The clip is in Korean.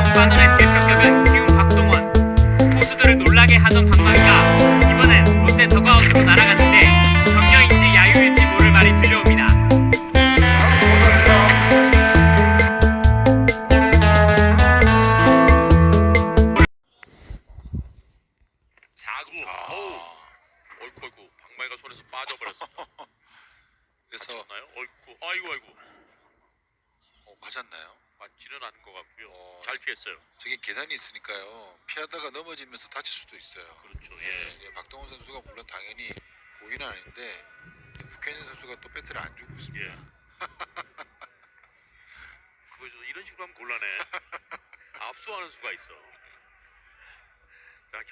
선반을 들펴격은 키운 박동원. 포수들을 놀라게 하던 박만가 이번엔 롯데 더가웃으로 날아갔는데 경영인지 야유일지 모를 말이 들려옵니다. 자구 아, 어이구 어이구 박마이가 손에서 빠져버렸어. 그래서 얼코 아이고 아이고. 어, 맞았나요? 맞지는 않은 것 같고요. 어, 잘 피했어요. 저게 계단이 있으니까요. 피하다가 넘어지면서 다칠 수도 있어요. 그렇죠. 예. 이제 박동원 선수가 물론 당연히 고기는 아닌데 북현진 선수가 또 배트를 안 주고 있습니다. 예. 좀 이런 식으로 하면 곤란해. 압수하는 수가 있어. 자,